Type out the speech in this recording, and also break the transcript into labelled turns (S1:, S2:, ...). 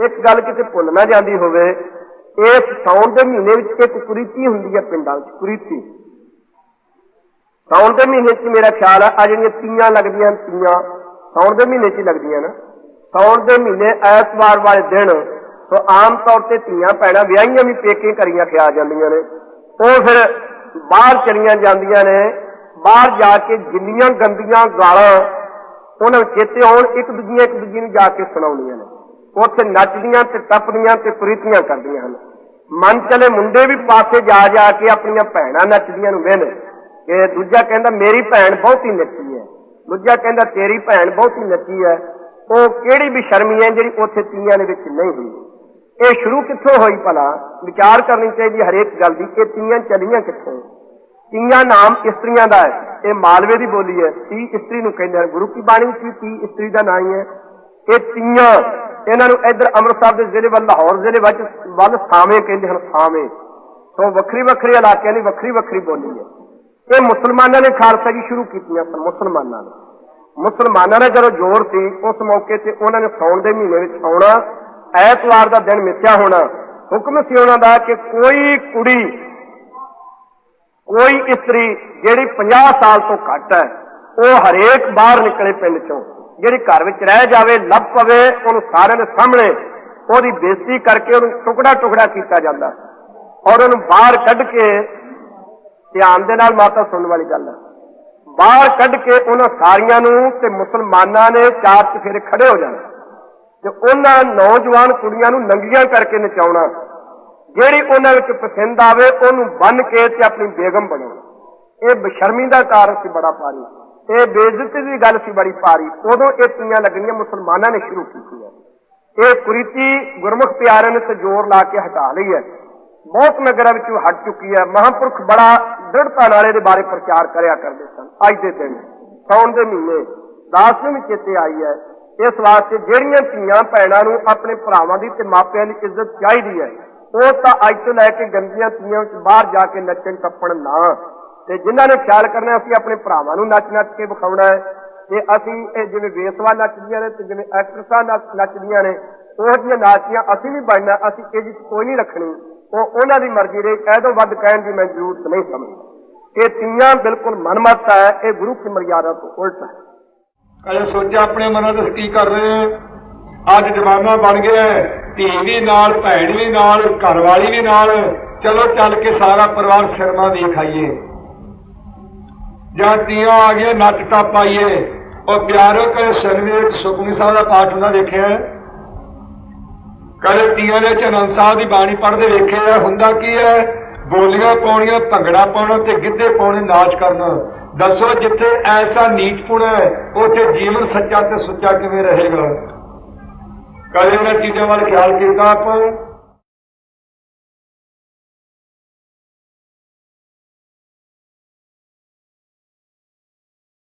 S1: ਇੱਕ ਗੱਲ ਕਿਤੇ ਭੁੱਲ ਨਾ ਜਾਂਦੀ ਹੋਵੇ, ਇਸ ਸਾਉਣ ਦੇ ਮਹੀਨੇ ਵਿੱਚ ਇੱਕ ਕੁਰੀਤੀ ਹੁੰਦੀ ਹੈ ਪਿੰਡਾਂ ਵਿੱਚ, ਕੁਰੀਤੀ। ਸਾਉਣ ਦੇ ਮਹੀਨੇ 'ਚ ਮੇਰਾ ਖਿਆਲ ਆ ਆ ਜਿਹੜੀਆਂ ਤੀਆਂ ਲੱਗਦੀਆਂ, ਤੀਆਂ ਸਾਉਣ ਦੇ ਮਹੀਨੇ 'ਚ ਲੱਗਦੀਆਂ ਨਾ। ਸਾਉਣ ਦੇ ਮਹੀਨੇ, ਐਤਵਾਰ ਵਾਲੇ ਦਿਨ ਸੋ ਆਮ ਤੌਰ ਤੇ ਧੀਆਂ ਭੈਣਾਂ ਵਿਆਹੀਆਂ ਵੀ ਪੇਕੇ ਘਰੀਆਂ ਖਿਆ ਜਾਂਦੀਆਂ ਨੇ। ਉਹ ਫਿਰ ਬਾਹਰ ਚਲੀਆਂ ਜਾਂਦੀਆਂ ਨੇ, ਬਾਹਰ ਜਾ ਕੇ ਜਿੰਨੀਆਂ ਗੰਦੀਆਂ ਗਾਲਾਂ ਉਹਨਾਂ ਨੂੰ ਚੇਤੇ ਆਉਣ, ਇੱਕ ਦੂਜੀਆਂ, ਇੱਕ ਦੂਜੀ ਨੂੰ ਜਾ ਕੇ ਸੁਣਾਉਂਦੀਆਂ ਨੇ। ਉੱਥੇ ਨੱਚਦੀਆਂ ਤੇ ਟੱਪਦੀਆਂ ਤੇ ਪ੍ਰੀਤੀਆਂ ਕਰਦੀਆਂ ਹਨ। ਮਨ ਚਲੇ ਮੁੰਡੇ ਵੀ ਪਾਸੇ ਜਾ ਜਾ ਕੇ ਆਪਣੀਆਂ ਭੈਣਾਂ ਨੱਚਦੀਆਂ ਨੂੰ ਵੇਖ ਕਿ ਦੂਜਾ ਕਹਿੰਦਾ, ਮੇਰੀ ਭੈਣ ਬਹੁਤੀ ਨੱਚੀ ਹੈ। ਦੂਜਾ ਕਹਿੰਦਾ, ਤੇਰੀ ਭੈਣ ਬਹੁਤੀ ਨੱਚੀ ਹੈ। ਉਹ ਕਿਹੜੀ ਵੀ ਸ਼ਰਮੀ ਹੈ ਜਿਹੜੀ ਉੱਥੇ ਤੀਆਂ ਦੇ ਵਿੱਚ ਨਹੀਂ ਹੋਈ ਇਹ ਸ਼ੁਰੂ ਕਿੱਥੋਂ ਹੋਈ ਭਲਾ? ਵਿਚਾਰ ਕਰਨੀ ਚਾਹੀਦੀ ਹਰੇਕ ਗੱਲ ਦੀ। ਇਹ ਤੀਆਂ ਚਲੀਆਂ ਕਿੱਥੋਂ? ਤੀਆਂ ਨਾਮ ਇਸਤਰੀਆਂ ਦਾ ਹੈ। ਇਹ ਮਾਲਵੇ ਦੀ ਬੋਲੀ ਹੈ। ਤੀ ਇਸਤਰੀ ਨੂੰ ਕਹਿੰਦੇ ਹਨ। ਗੁਰੂ ਕੀ ਬਾਣੀ ਵਿੱਚ ਤੀ ਇਸਤਰੀ ਦਾ ਨਾਂ ਹੀ ਹੈ। ਇਹ ਤੀਆਂ ਇਹਨਾਂ ਨੂੰ ਇੱਧਰ ਅੰਮ੍ਰਿਤਸਰ ਦੇ ਜ਼ਿਲ੍ਹੇ ਵੱਲ, ਲਾਹੌਰ ਜ਼ਿਲ੍ਹੇ ਵਿੱਚ ਵੱਲ ਸਾਵੇਂ ਕਹਿੰਦੇ ਹਨ ਸਾਵੇਂ ਸੋ ਵੱਖਰੀ ਵੱਖਰੀ ਇਲਾਕਿਆਂ ਦੀ ਵੱਖਰੀ ਵੱਖਰੀ ਬੋਲੀ ਹੈ। ਇਹ ਮੁਸਲਮਾਨਾਂ ਨੇ ਖਾਲਸਾ ਜੀ ਸ਼ੁਰੂ ਕੀਤੀਆਂ ਸਨ, ਮੁਸਲਮਾਨਾਂ ਨੇ। ਮੁਸਲਮਾਨਾਂ ਨੇ ਜਦੋਂ ਜ਼ੋਰ ਸੀ, ਉਸ ਮੌਕੇ ਤੇ ਉਹਨਾਂ ਨੇ ਸੌਣ ਦੇ ਮਹੀਨੇ ਵਿੱਚ ਆਉਣਾ, ਐਤਵਾਰ ਦਾ ਦਿਨ ਮਿੱਥਿਆ ਹੋਣਾ, ਹੁਕਮ ਸੀ ਉਹਨਾਂ ਦਾ ਕਿ ਕੋਈ ਕੁੜੀ, ਕੋਈ ਇਸਤਰੀ ਜਿਹੜੀ 50 ਸਾਲ ਤੋਂ ਘੱਟ ਹੈ, ਉਹ ਹਰੇਕ ਬਾਹਰ ਨਿਕਲੇ ਪਿੰਡ ਚੋਂ ਜਿਹੜੀ ਘਰ ਵਿੱਚ ਰਹਿ ਜਾਵੇ, ਲੱਭ ਪਵੇ, ਉਹਨੂੰ ਸਾਰਿਆਂ ਦੇ ਸਾਹਮਣੇ ਉਹਦੀ ਬੇਇੱਜ਼ਤੀ ਕਰਕੇ ਉਹਨੂੰ ਟੁਕੜਾ ਟੁਕੜਾ ਕੀਤਾ ਜਾਂਦਾ। ਔਰ ਉਹਨੂੰ ਬਾਹਰ ਕੱਢ ਕੇ ਧਿਆਨ ਦੇ ਨਾਲ ਮਾਤਾ ਸੁਣਨ ਵਾਲੀ ਗੱਲ ਹੈ ਬਾਹਰ ਕੱਢ ਕੇ ਉਹਨਾਂ ਸਾਰੀਆਂ ਨੂੰ ਤੇ ਮੁਸਲਮਾਨਾਂ ਨੇ ਚਾਰ ਚਫੇਰੇ ਖੜੇ ਹੋ ਜਾਣਾ ਤੇ ਉਹਨਾਂ ਨੌਜਵਾਨ ਕੁੜੀਆਂ ਨੂੰ ਨੰਗੀਆਂ ਕਰਕੇ ਨਚਾਉਣਾ। ਜਿਹੜੀ ਉਹਨਾਂ ਵਿੱਚ ਪਸੰਦ ਆਵੇ, ਉਹਨੂੰ ਬੰਨ ਕੇ ਤੇ ਆਪਣੀ ਬੇਗਮ ਬਣਾਉਣਾ। ਇਹ ਬਸ਼ਰਮੀ ਦਾ ਕਾਰਨ ਸੀ ਬੜਾ ਭਾਰੀ। ਇਹ ਬੇਇੱਜ਼ਤੀ ਦੀ ਗੱਲ ਸੀ ਬੜੀ ਭਾਰੀ। ਉਦੋਂ ਇਹ ਤੀਆਂ ਲੱਗਣੀਆਂ ਮੁਸਲਮਾਨਾਂ ਨੇ ਸ਼ੁਰੂ ਕੀਤੀ ਇਹ ਕੁਰੀਤੀ ਗੁਰਮੁਖ ਪਿਆਰਿਆਂ ਨੇ ਤੇ ਲਾ ਕੇ ਹਟਾ ਲਈ ਹੈ। ਬਹੁਤ ਨਗਰਾਂ ਵਿੱਚੋਂ ਹਟ ਚੁੱਕੀ ਹੈ। ਮਹਾਂਪੁਰਖ ਬੜਾ ਦ੍ਰਿੜਤਾ ਨਾਲ ਇਹਦੇ ਬਾਰੇ ਪ੍ਰਚਾਰ ਕਰਿਆ ਕਰਦੇ ਸਨ। ਅੱਜ ਦੇ ਦਿਨ ਸੌਣ ਦੇ ਮਹੀਨੇ, ਦਾਸ ਨੂੰ ਵੀ ਚੇਤੇ ਆਈ ਹੈ। ਇਸ ਵਾਸਤੇ ਜਿਹੜੀਆਂ ਧੀਆਂ ਭੈਣਾਂ ਨੂੰ ਆਪਣੇ ਭਰਾਵਾਂ ਦੀ ਤੇ ਮਾਪਿਆਂ ਦੀ ਇੱਜ਼ਤ ਚਾਹੀਦੀ ਹੈ, ਉਹ ਤਾਂ ਅੱਜ ਤੋਂ ਲੈ ਕੇ ਗੰਦੀਆਂ ਧੀਆਂ ਵਿੱਚ ਬਾਹਰ ਜਾ ਕੇ ਨੱਚਣ ਟੱਪਣ ਨਾ ਤੇ ਜਿਨ੍ਹਾਂ ਨੇ ਖਿਆਲ ਕਰਨਾ ਅਸੀਂ ਆਪਣੇ ਭਰਾਵਾਂ ਨੂੰ ਨੱਚ ਨੱਚ ਕੇ ਵਿਖਾਉਣਾ ਹੈ ਤੇ ਅਸੀਂ ਇਹ ਜਿਵੇਂ ਵੇਸਵਾ ਨੱਚਦੀਆਂ ਨੇ ਤੇ ਜਿਵੇਂ ਐਕਟਰਸਾਂ ਨੱਚਦੀਆਂ ਨੇ, ਉਹ ਜਿਹੀਆਂ ਨਾਚੀਆਂ ਅਸੀਂ ਵੀ ਬਣਨਾ, ਅਸੀਂ ਇਹ ਜਿੱਤ ਕੋਈ ਨਹੀਂ ਰੱਖਣੀ। ਉਹ ਉਹਨਾਂ ਦੀ ਮਰਜ਼ੀ ਰਹੀ ਇਹ ਤੋਂ ਵੱਧ ਕਹਿਣ ਦੀ ਮੈਂ ਜ਼ਰੂਰਤ ਨਹੀਂ ਸਮਝਦਾ। ਇਹ ਤੀਆਂ ਬਿਲਕੁਲ ਮਨਮਤ ਹੈ, ਇਹ ਗੁਰੂ ਕੀ ਮਰਿਆਦਾ ਤੋਂ ਉਲਟ ਹੈ।
S2: ਕਦੇ ਸੋਚਿਆ ਆਪਣੇ ਮਨਾਂ ਦੇ ਕੀ ਕਰ ਰਹੇ ਅੱਜ ਜ਼ਮਾਨਾ ਬਣ ਗਿਆ ਧੀ ਵੀ ਨਾਲ, ਭੈਣ ਵੀ ਨਾਲ ਘਰ ਵਾਲੀ ਵੀ ਨਾਲ। ਚਲੋ, ਚੱਲ ਕੇ ਸਾਰਾ ਪਰਿਵਾਰ ਸਿਰਮਾ ਦੇ ਖਾਈਏ। ਜਾਂ ਤੀਆਂ ਆ ਗਈਆਂ ਨੱਚ ਟੱਪ ਆਈਏ ਉਹ ਪਿਆਰੋ, ਕਦੇ ਸਿਨਮੇ ਸੁਖਮਨੀ ਸਾਹਿਬ ਦਾ ਪਾਠ ਹੁੰਦਾ ਦੇਖਿਆ ਕਦੇ ਤੀਆਂ ਦੇ ਚਨਨ ਸਾਹਿਬ ਦੀ ਬਾਣੀ ਪੜ੍ਹਦੇ ਵੇਖਿਆ ਹੁੰਦਾ ਕੀ ਹੈ? ਬੋਲੀਆਂ ਪਾਉਣੀਆਂ, ਭੰਗੜਾ ਪਾਉਣਾ ਤੇ ਗਿੱਧੇ ਪਾਉਣੇ, ਨਾਚ ਕਰਨਾ। ਦੱਸੋ, ਜਿੱਥੇ ਐਸਾ ਨੀਚਪੁਣ ਹੈ, ਉੱਥੇ ਜੀਵਨ ਸੱਚਾ ਤੇ ਸੁੱਚਾ ਕਿਵੇਂ ਰਹੇਗਾ? ਕਦੇ ਉਹਨਾਂ ਚੀਜ਼ਾਂ ਵੱਲ ਖਿਆਲ ਕੀਤਾ ਆਪਾਂ?